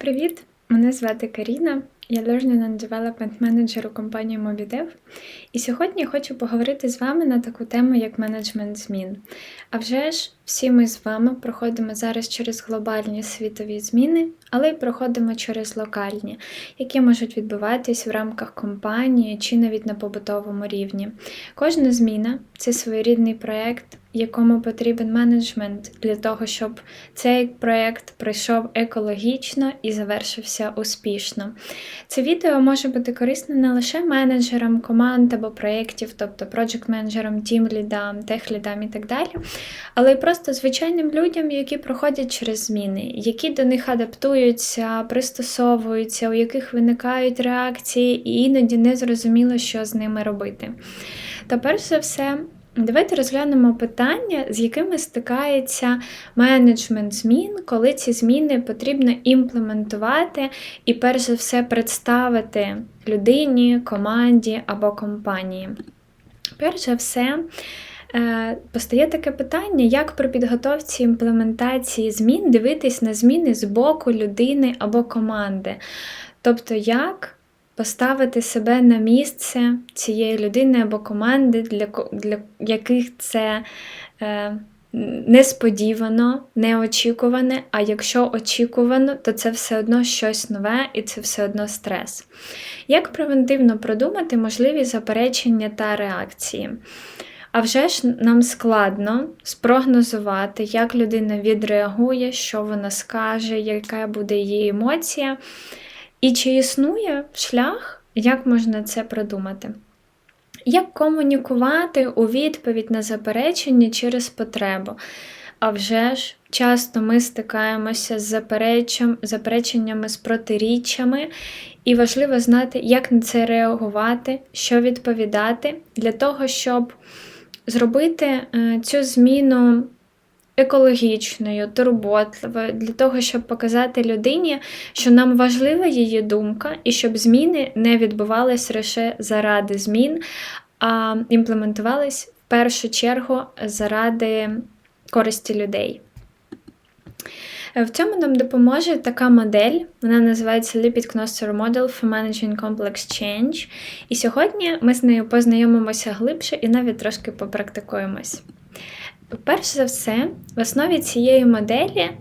Привіт! Мене звати Каріна, я Learning and Development Manager у компанії MobiDev. І сьогодні хочу поговорити з вами на таку тему, як менеджмент змін. А вже ж, всі ми з вами проходимо зараз через глобальні світові зміни, але й проходимо через локальні, які можуть відбуватись в рамках компанії чи навіть на побутовому рівні. Кожна зміна це своєрідний проєкт, якому потрібен менеджмент для того, щоб цей проєкт пройшов екологічно і завершився успішно. Це відео може бути корисне не лише менеджерам команд або проєктів, тобто проджект-менеджерам, тімлідам, техлідам і так далі, але й просто звичайним людям, які проходять через зміни, які до них адаптуються, пристосовуються, у яких виникають реакції, і іноді не зрозуміло, що з ними робити. Та перш за все. Давайте розглянемо питання, з якими стикається менеджмент змін, коли ці зміни потрібно імплементувати і, перш за все, представити людині, команді або компанії. Перш за все, е, постає таке питання, як при підготовці імплементації змін дивитись на зміни з боку людини або команди. Тобто, як поставити себе на місце цієї людини або команди, для для яких це е, несподівано, неочікуване, а якщо очікувано, то це все одно щось нове і це все одно стрес. Як превентивно продумати можливі заперечення та реакції? А вже ж нам складно спрогнозувати, як людина відреагує, що вона скаже, яка буде її емоція. І чи існує шлях, як можна це продумати? Як комунікувати у відповідь на заперечення через потребу? А вже ж, часто ми стикаємося з запереченнями, з протиріччями, і важливо знати, як на це реагувати, що відповідати, для того, щоб зробити е, цю зміну екологічною, турботливою, для того, щоб показати людині, що нам важлива її думка, і щоб зміни не відбувались лише заради змін, а імплементувались в першу чергу заради користі людей. В цьому нам допоможе така модель, вона називається Lipid Knoster Model for Managing Complex Change. І сьогодні ми з нею познайомимося глибше і навіть трошки попрактикуємось. Перш за все, в основі цієї моделі е,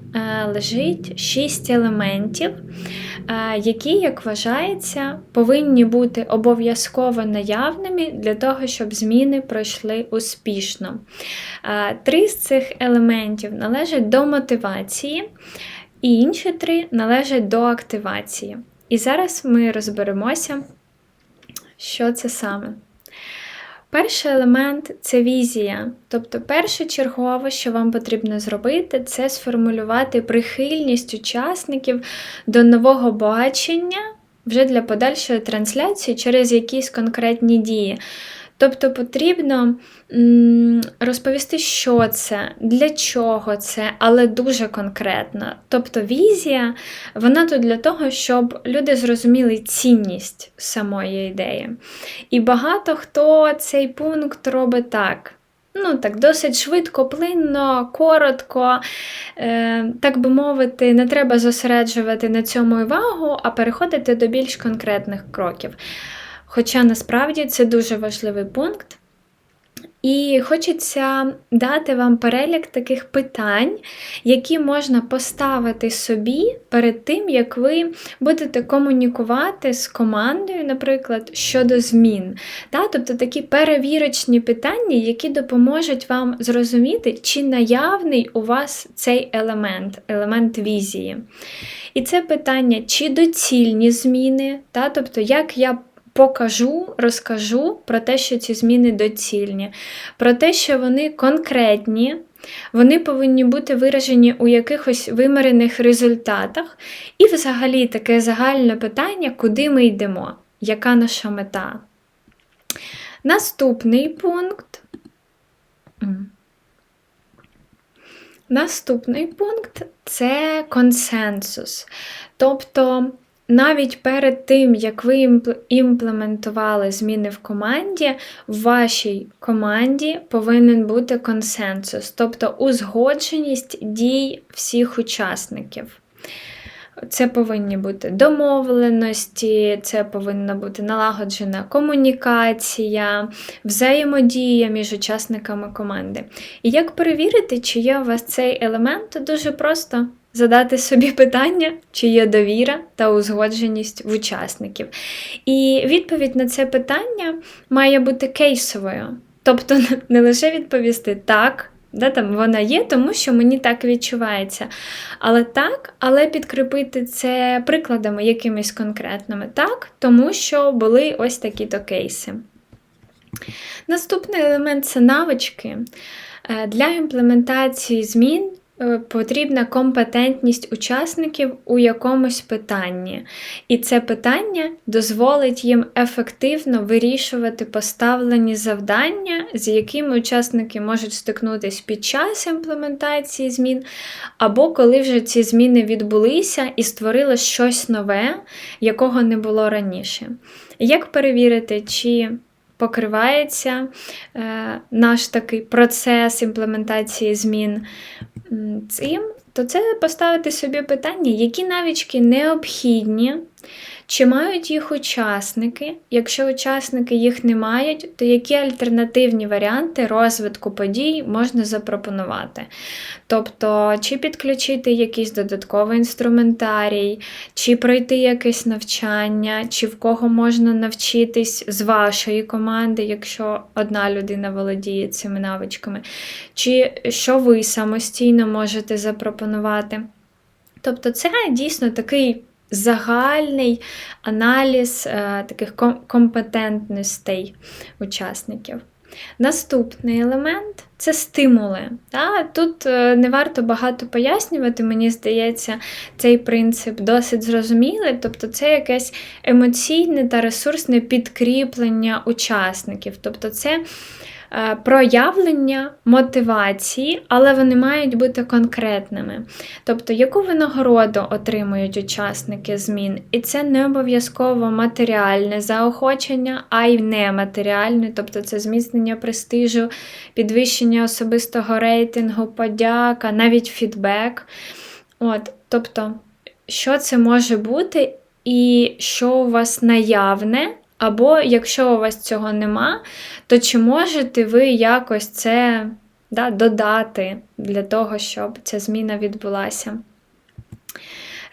лежить шість елементів, е, які, як вважається, повинні бути обов'язково наявними для того, щоб зміни пройшли успішно. Е, три з цих елементів належать до мотивації, і інші три належать до активації. І зараз ми розберемося, що це саме. Перший елемент це візія. Тобто, першочергове, що вам потрібно зробити, це сформулювати прихильність учасників до нового бачення вже для подальшої трансляції через якісь конкретні дії. Тобто потрібно розповісти, що це, для чого це, але дуже конкретно. Тобто візія, вона тут для того, щоб люди зрозуміли цінність самої ідеї. І багато хто цей пункт робить так. Ну, так, досить швидко, плинно, коротко, е, так би мовити, не треба зосереджувати на цьому увагу, а переходити до більш конкретних кроків. Хоча насправді це дуже важливий пункт. І хочеться дати вам перелік таких питань, які можна поставити собі перед тим, як ви будете комунікувати з командою, наприклад, щодо змін. Тобто такі перевірочні питання, які допоможуть вам зрозуміти, чи наявний у вас цей елемент, елемент візії. І це питання, чи доцільні зміни, тобто, як я покажу, розкажу про те, що ці зміни доцільні, про те, що вони конкретні, вони повинні бути виражені у якихось вимарених результатах. І взагалі таке загальне питання, куди ми йдемо, яка наша мета. Наступний пункт. Наступний пункт це консенсус. Тобто навіть перед тим, як ви імплементували зміни в команді, в вашій команді повинен бути консенсус, тобто узгодженість дій всіх учасників. Це повинні бути домовленості, це повинна бути налагоджена комунікація, взаємодія між учасниками команди. І як перевірити, чи є у вас цей елемент, дуже просто. Задати собі питання, чи є довіра та узгодженість в учасників. І відповідь на це питання має бути кейсовою. Тобто не лише відповісти так, да, там вона є, тому що мені так відчувається. Але так, але підкріпити це прикладами якимись конкретними. Так, тому що були ось такі-то кейси. Наступний елемент це навички. Е, для імплементації змін потрібна компетентність учасників у якомусь питанні. І це питання дозволить їм ефективно вирішувати поставлені завдання, з якими учасники можуть стикнутися під час імплементації змін, або коли вже ці зміни відбулися і створили щось нове, якого не було раніше. Як перевірити, чи покривається е, наш такий процес імплементації змін цим, то це поставити собі питання, які навички необхідні чи мають їх учасники? Якщо учасники їх не мають, то які альтернативні варіанти розвитку подій можна запропонувати? Тобто, чи підключити якийсь додатковий інструментарій, чи пройти якесь навчання, чи в кого можна навчитись з вашої команди, якщо одна людина володіє цими навичками, чи що ви самостійно можете запропонувати? Тобто, це дійсно такий загальний аналіз е, таких компетентностей учасників. Наступний елемент це стимули. Тут е, не варто багато пояснювати, мені здається, цей принцип досить зрозумілий, тобто це якесь емоційне та ресурсне підкріплення учасників. Тобто це проявлення мотивації, але вони мають бути конкретними. Тобто, яку винагороду отримують учасники змін? І це не обов'язково матеріальне заохочення, а й нематеріальне, тобто це зміцнення престижу, підвищення особистого рейтингу, подяка, навіть фідбек. От, Тобто, що це може бути, і що у вас наявне. Або якщо у вас цього нема, то чи можете ви якось це да, додати для того, щоб ця зміна відбулася?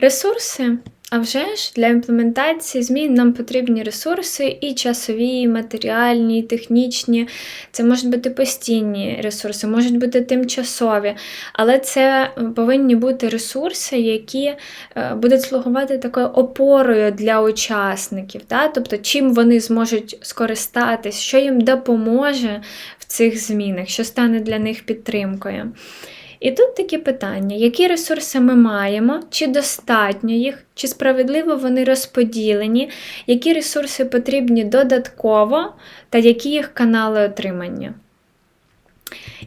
Ресурси а вже ж для імплементації змін нам потрібні ресурси і часові, і матеріальні, і технічні. Це можуть бути постійні ресурси, можуть бути тимчасові, але це повинні бути ресурси, які е, будуть слугувати такою опорою для учасників. Да? Тобто, чим вони зможуть скористатись, що їм допоможе в цих змінах, що стане для них підтримкою. І тут такі питання: які ресурси ми маємо, чи достатньо їх, чи справедливо вони розподілені, які ресурси потрібні додатково, та які їх канали отримання.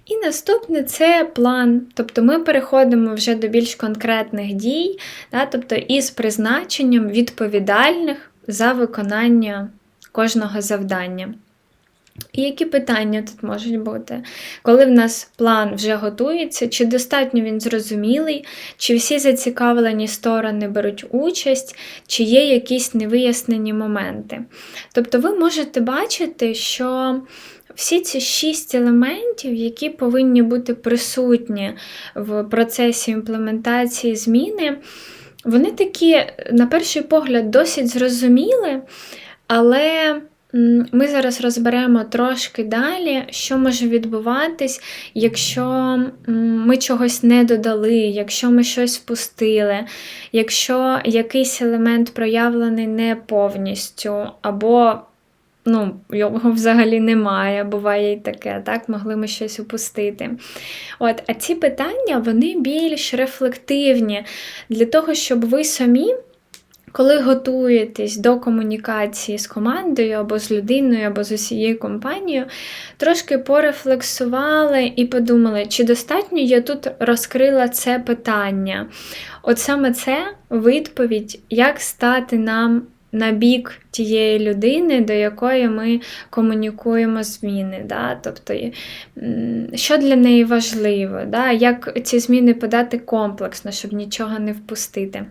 І наступне це план. Тобто ми переходимо вже до більш конкретних дій, да, тобто із призначенням відповідальних за виконання кожного завдання. І які питання тут можуть бути? Коли в нас план вже готується, чи достатньо він зрозумілий, чи всі зацікавлені сторони беруть участь, чи є якісь невияснені моменти. Тобто ви можете бачити, що всі ці шість елементів, які повинні бути присутні в процесі імплементації зміни, вони такі, на перший погляд, досить зрозуміли, але. Ми зараз розберемо трошки далі, що може відбуватись, якщо ми чогось не додали, якщо ми щось впустили, якщо якийсь елемент проявлений не повністю, або ну, його взагалі немає, буває і таке, так, могли ми щось упустити. От, А ці питання вони більш рефлективні для того, щоб ви самі. Коли готуєтесь до комунікації з командою або з людиною, або з усією компанією, трошки порефлексували і подумали, чи достатньо я тут розкрила це питання. От саме це відповідь, як стати нам на бік тієї людини, до якої ми комунікуємо зміни. Да? Тобто, що для неї важливо, да? як ці зміни подати комплексно, щоб нічого не впустити.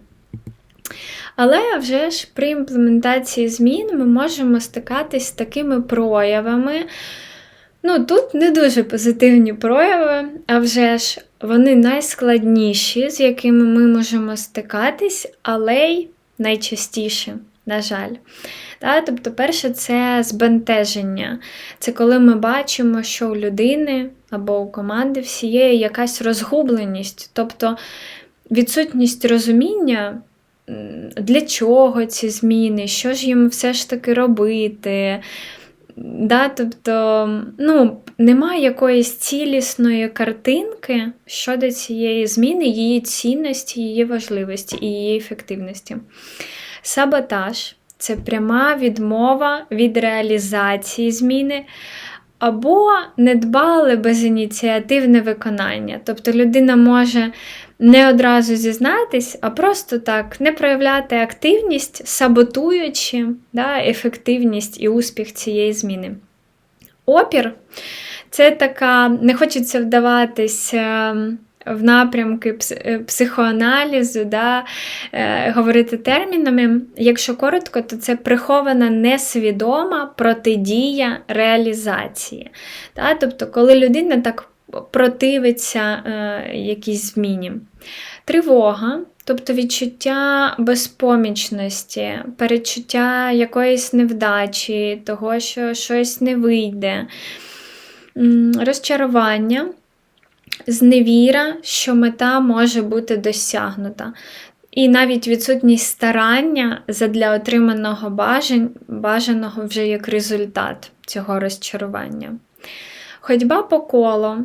Але вже ж при імплементації змін ми можемо стикатись з такими проявами. Ну, тут не дуже позитивні прояви, а вже ж вони найскладніші, з якими ми можемо стикатись, але й найчастіше, на жаль. Да? Тобто, перше, це збентеження. Це коли ми бачимо, що у людини або у команди всієї якась розгубленість, тобто відсутність розуміння. Для чого ці зміни, що ж їм все ж таки робити, Да, Тобто ну, немає якоїсь цілісної картинки щодо цієї зміни, її цінності, її важливості і її ефективності. Саботаж це пряма відмова від реалізації зміни. Або недбале безініціативне виконання. Тобто людина може не одразу зізнатись, а просто так не проявляти активність, саботуючи да, ефективність і успіх цієї зміни. Опір це така, не хочеться вдаватись. В напрямки е, психоаналізу, да, е, говорити термінами. Якщо коротко, то це прихована несвідома протидія реалізації. Да? Тобто, коли людина так противиться е, якійсь зміні. Тривога, тобто відчуття безпомічності, перечуття якоїсь невдачі, того, що щось не вийде, розчарування, зневіра, що мета може бути досягнута. І навіть відсутність старання задля отриманого бажаного вже як результат цього розчарування. Ходьба по колу,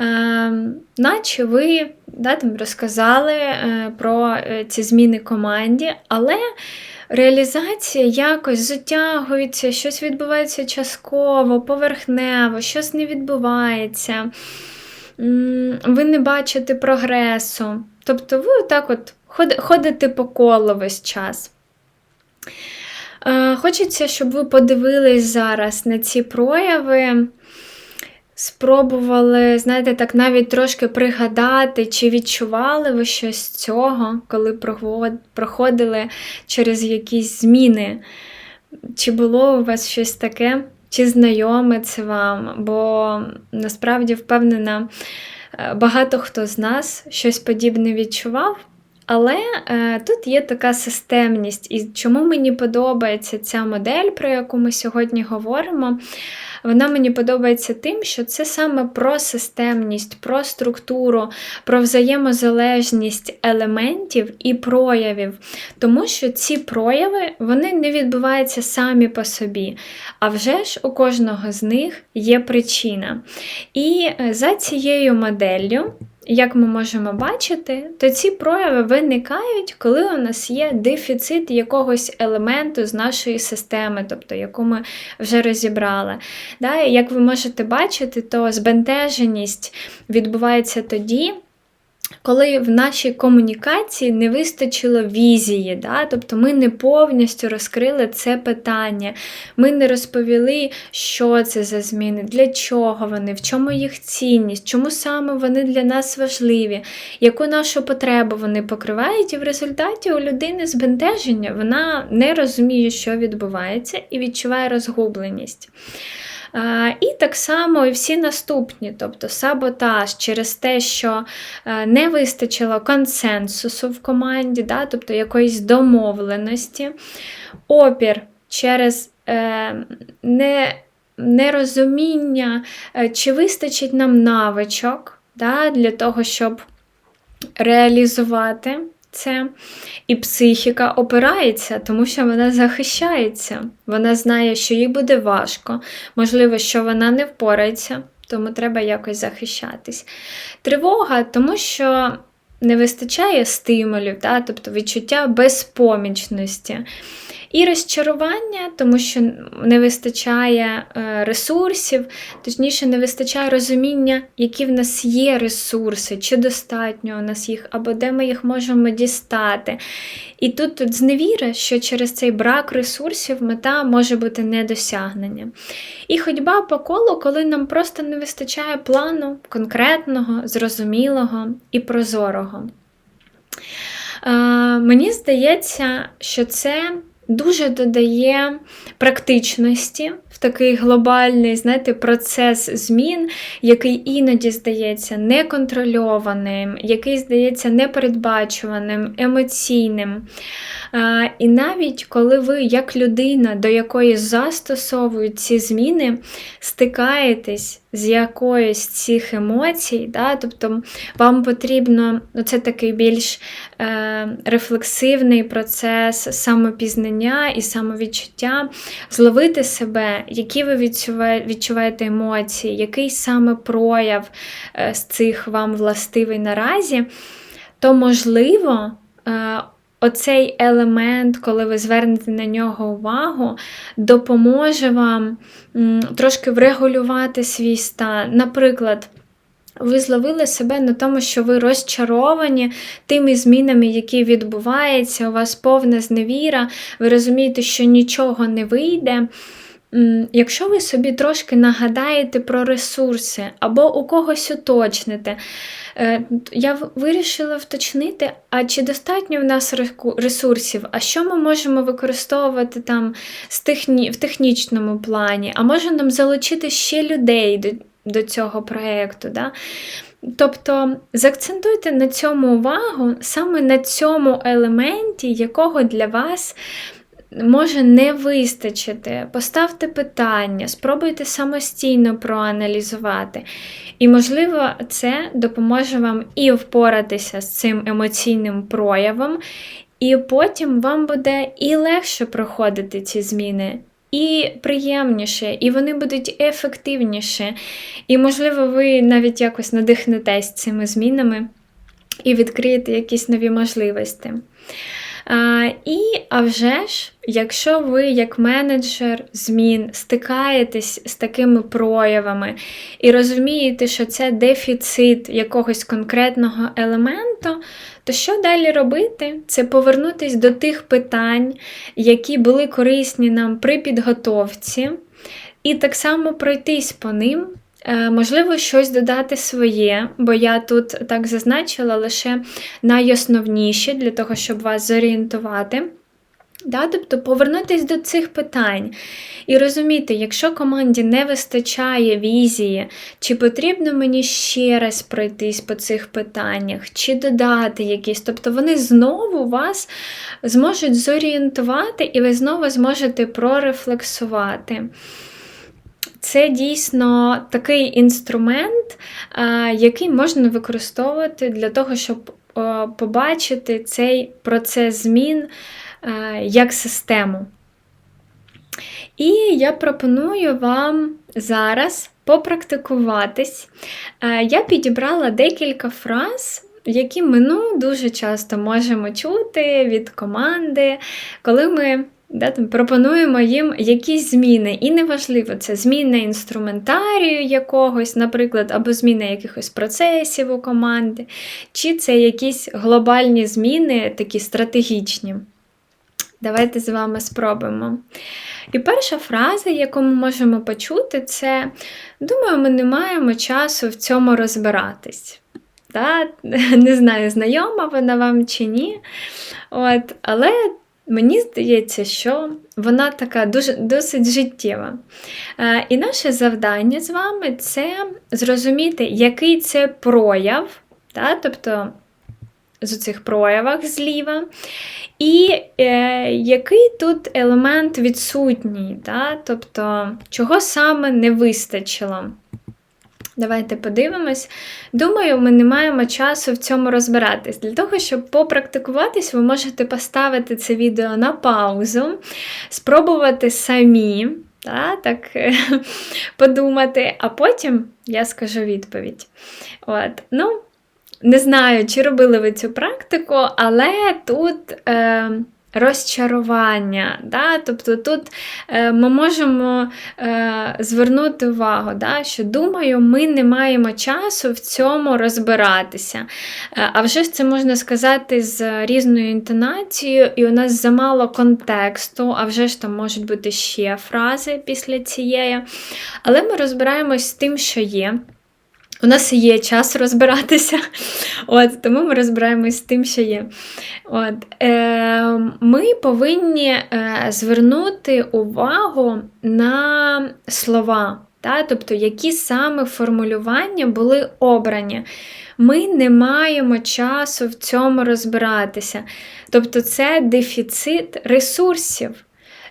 е, наче ви да, там, розказали е, про е, ці зміни команді, але реалізація якось затягується, щось відбувається частково, поверхнево, щось не відбувається. Ви не бачите прогресу. Тобто ви отак от ходите по колу весь час. Е, хочеться, щоб ви подивились зараз на ці прояви спробували, знаєте, так навіть трошки пригадати, чи відчували ви щось з цього, коли проходили через якісь зміни? Чи було у вас щось таке, чи знайоме це вам? Бо насправді впевнена, е, багато хто з нас щось подібне відчував. Але е, тут є така системність, і чому мені подобається ця модель, про яку ми сьогодні говоримо. Вона мені подобається тим, що це саме про системність, про структуру, про взаємозалежність елементів і проявів. Тому що ці прояви вони не відбуваються самі по собі. А вже ж у кожного з них є причина. І е, за цією моделлю як ми можемо бачити, то ці прояви виникають, коли у нас є дефіцит якогось елементу з нашої системи, тобто яку ми вже розібрали. Да? Як ви можете бачити, то збентеженість відбувається тоді коли в нашій комунікації не вистачило візії, да? тобто ми не повністю розкрили це питання, ми не розповіли, що це за зміни, для чого вони, в чому їх цінність, чому саме вони для нас важливі, яку нашу потребу вони покривають, і в результаті у людини збентеження вона не розуміє, що відбувається, і відчуває розгубленість. І так само і всі наступні, тобто саботаж через те, що е, не вистачило консенсусу в команді, да, тобто якоїсь домовленості, опір через е, не, нерозуміння, е, чи вистачить нам навичок да, для того, щоб реалізувати це. І психіка опирається, тому що вона захищається. Вона знає, що їй буде важко, можливо, що вона не впорається, тому треба якось захищатись. Тривога, тому що не вистачає стимулів, да? тобто відчуття безпомічності. І розчарування, тому що не вистачає е, ресурсів, точніше, не вистачає розуміння, які в нас є ресурси, чи достатньо у нас їх, або де ми їх можемо дістати. І тут тут зневіра, що через цей брак ресурсів мета може бути недосягнення. І ходьба по колу, коли нам просто не вистачає плану конкретного, зрозумілого і прозорого. Е, мені здається, що це дуже додає практичності в такий глобальний знаєте, процес змін, який іноді здається неконтрольованим, який здається непередбачуваним, емоційним. І навіть коли ви, як людина, до якої застосовують ці зміни, стикаєтесь з якоюсь цих емоцій, да, тобто вам потрібно, ну, це такий більш рефлексивний процес самопізнання і самовідчуття, зловити себе, які ви відчуваєте емоції, який саме прояв е, з цих вам властивий наразі, то можливо. Е, оцей елемент, коли ви звернете на нього увагу, допоможе вам трошки врегулювати свій стан. Наприклад, ви зловили себе на тому, що ви розчаровані тими змінами, які відбуваються, у вас повна зневіра, ви розумієте, що нічого не вийде. Якщо ви собі трошки нагадаєте про ресурси або у когось уточните, е, я вирішила вточнити, а чи достатньо в нас ресурсів, а що ми можемо використовувати там в технічному плані, а може нам залучити ще людей до цього проєкту. Да? Тобто заакцентуйте на цьому увагу саме на цьому елементі, якого для вас може не вистачити. Поставте питання, спробуйте самостійно проаналізувати. І, можливо, це допоможе вам і впоратися з цим емоційним проявом, і потім вам буде і легше проходити ці зміни. І приємніше, і вони будуть ефективніше. І, можливо, ви навіть якось надихнетесь цими змінами і відкриєте якісь нові можливості. І а вже ж, якщо ви, як менеджер змін, стикаєтесь з такими проявами і розумієте, що це дефіцит якогось конкретного елементу, то що далі робити? Це повернутися до тих питань, які були корисні нам при підготовці, і так само пройтись по ним. Е, можливо, щось додати своє, бо я тут так зазначила лише найосновніші для того, щоб вас зорієнтувати. Да, Тобто повернутися до цих питань і розуміти, якщо команді не вистачає візії, чи потрібно мені ще раз пройтись по цих питаннях, чи додати якісь, тобто вони знову вас зможуть зорієнтувати, і ви знову зможете прорефлексувати. Це дійсно такий інструмент, який можна використовувати для того, щоб побачити цей процес змін як систему. І я пропоную вам зараз попрактикуватись. Я підібрала декілька фраз. Які ми ну, дуже часто можемо чути від команди, коли ми Да, там, Пропонуємо їм якісь зміни. І неважливо, це зміна інструментарію якогось, наприклад, або зміна якихось процесів у команди, чи це якісь глобальні зміни, такі стратегічні. Давайте з вами спробуємо. І перша фраза, яку ми можемо почути, це думаю, ми не маємо часу в цьому розбиратись. Да? Не знаю, знайома вона вам чи ні. От, Але Мені здається, що вона така дуже, досить життєва. Е, і наше завдання з вами це зрозуміти, який це прояв, та, тобто з цих проявах зліва, і е, який тут елемент відсутній, та, тобто, чого саме не вистачило. Давайте подивимось. Думаю, ми не маємо часу в цьому розбиратись. Для того, щоб попрактикуватись, ви можете поставити це відео на паузу, спробувати самі та, так, подумати, а потім я скажу відповідь. От, ну, Не знаю, чи робили ви цю практику, але тут. Е, розчарування. Да? Тобто тут е, ми можемо е, звернути увагу, да? що думаю, ми не маємо часу в цьому розбиратися. Е, а вже ж це можна сказати з різною інтонацією, і у нас замало контексту, а вже ж там можуть бути ще фрази після цієї. Але ми розбираємось з тим, що є. У нас є час розбиратися, от, тому ми розбираємось з тим, що є. От, е, Ми повинні е, звернути увагу на слова, та, тобто, які саме формулювання були обрані. Ми не маємо часу в цьому розбиратися. Тобто, це дефіцит ресурсів.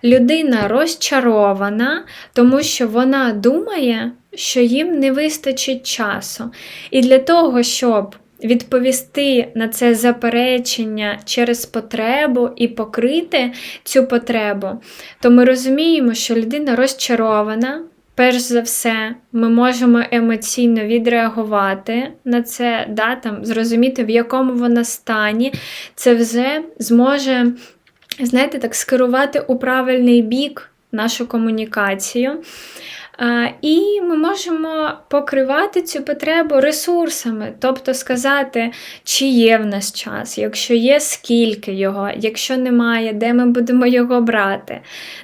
Людина розчарована, тому що вона думає, що їм не вистачить часу. І для того, щоб відповісти на це заперечення через потребу і покрити цю потребу, то ми розуміємо, що людина розчарована. Перш за все, ми можемо емоційно відреагувати на це, да, там, зрозуміти, в якому вона стані. Це вже зможе, знаєте, так, скерувати у правильний бік нашу комунікацію. І ми можемо покривати цю потребу ресурсами, тобто сказати, чи є в нас час, якщо є, скільки його, якщо немає, де ми будемо його брати.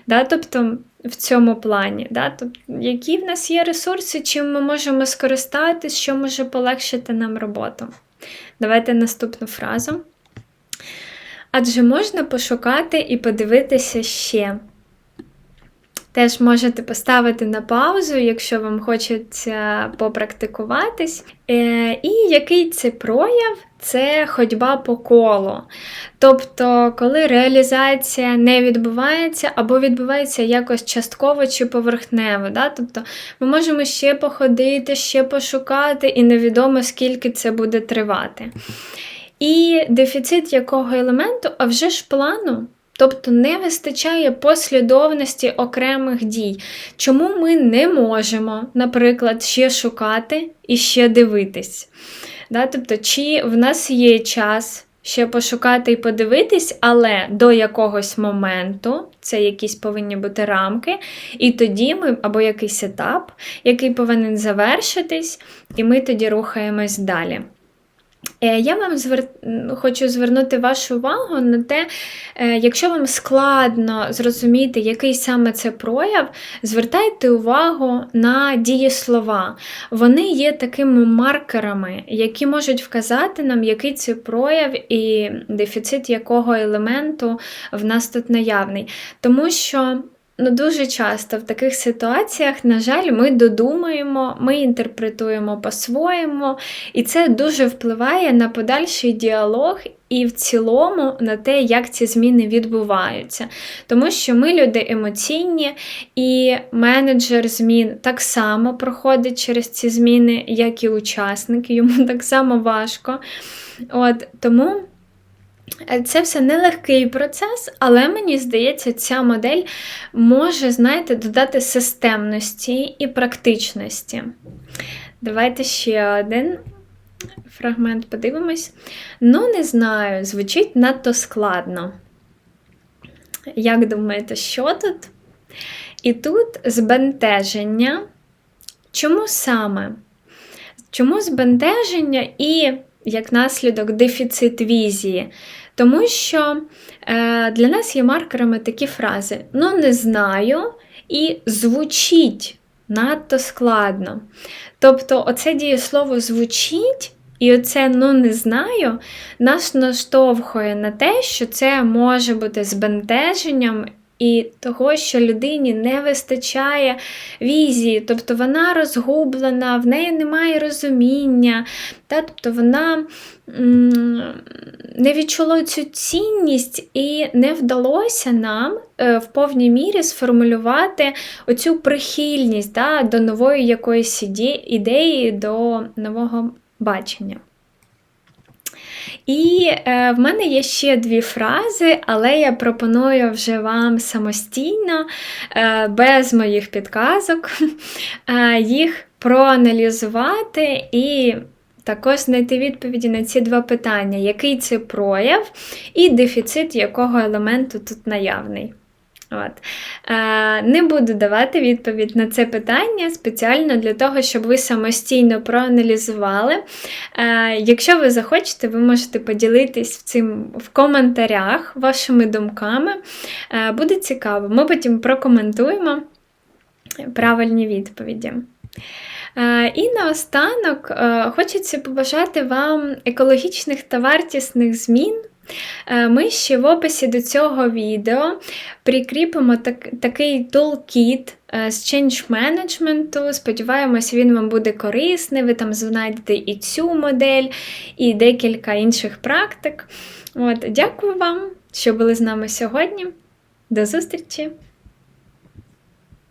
Да? Тобто в цьому плані, Да? Тобто, які в нас є ресурси, чим ми можемо скористатись, що може полегшити нам роботу. Давайте наступну фразу. Адже можна пошукати і подивитися ще. Теж можете поставити на паузу, якщо вам хочеться попрактикуватись. Е, І який це прояв? Це ходьба по колу. Тобто, коли реалізація не відбувається, або відбувається якось частково чи поверхнево. Да? Тобто ми можемо ще походити, ще пошукати, і невідомо, скільки це буде тривати. І дефіцит якого елементу, а вже ж плану. Тобто не вистачає послідовності окремих дій. Чому ми не можемо, наприклад, ще шукати і ще дивитись? Да? Тобто, чи в нас є час ще пошукати і подивитись, але до якогось моменту це якісь повинні бути рамки, і тоді ми або якийсь етап, який повинен завершитись, і ми тоді рухаємось далі. Е, я вам звер... хочу звернути вашу увагу на те, е, якщо вам складно зрозуміти, який саме це прояв, звертайте увагу на дієслова. Вони є такими маркерами, які можуть вказати нам, який це прояв і дефіцит якого елементу в нас тут наявний. Тому що Ну, дуже часто в таких ситуаціях, на жаль, ми додумуємо, ми інтерпретуємо по-своєму, і це дуже впливає на подальший діалог і в цілому на те, як ці зміни відбуваються. Тому що ми люди емоційні, і менеджер змін так само проходить через ці зміни, як і учасники, йому так само важко. От, Тому. Це все нелегкий процес, але мені здається, ця модель може, знаєте, додати системності і практичності. Давайте ще один фрагмент подивимось. Ну, не знаю, звучить надто складно. Як думаєте, що тут? І тут збентеження. Чому саме? Чому збентеження і як наслідок дефіцит візії. Тому що е, для нас є маркерами такі фрази: ну, не знаю, і звучить надто складно. Тобто, оце дієслово звучить. І оце ну не знаю нас наштовхує на те, що це може бути збентеженням і того, що людині не вистачає візії, тобто вона розгублена, в неї немає розуміння, та, тобто вона не відчула цю цінність і не вдалося нам е, в повній мірі сформулювати оцю прихильність да, до нової якоїсь ідеї, до нового бачення. І е, в мене є ще дві фрази, але я пропоную вже вам самостійно, е, без моїх підказок, е, їх проаналізувати і. Також знайти відповіді на ці два питання: який це прояв і дефіцит якого елементу тут наявний. От. Е, Не буду давати відповідь на це питання спеціально для того, щоб ви самостійно проаналізували. Е, Якщо ви захочете, ви можете поділитись цим в коментарях вашими думками. Е, Буде цікаво, ми потім прокоментуємо правильні відповіді. Е, І наостанок е, хочеться побажати вам екологічних та вартісних змін. Е, Ми ще в описі до цього відео прикріпимо так, такий тулкіт е, з change management. Сподіваємося, він вам буде корисний. Ви там знайдете і цю модель, і декілька інших практик. От, дякую вам, що були з нами сьогодні. До зустрічі!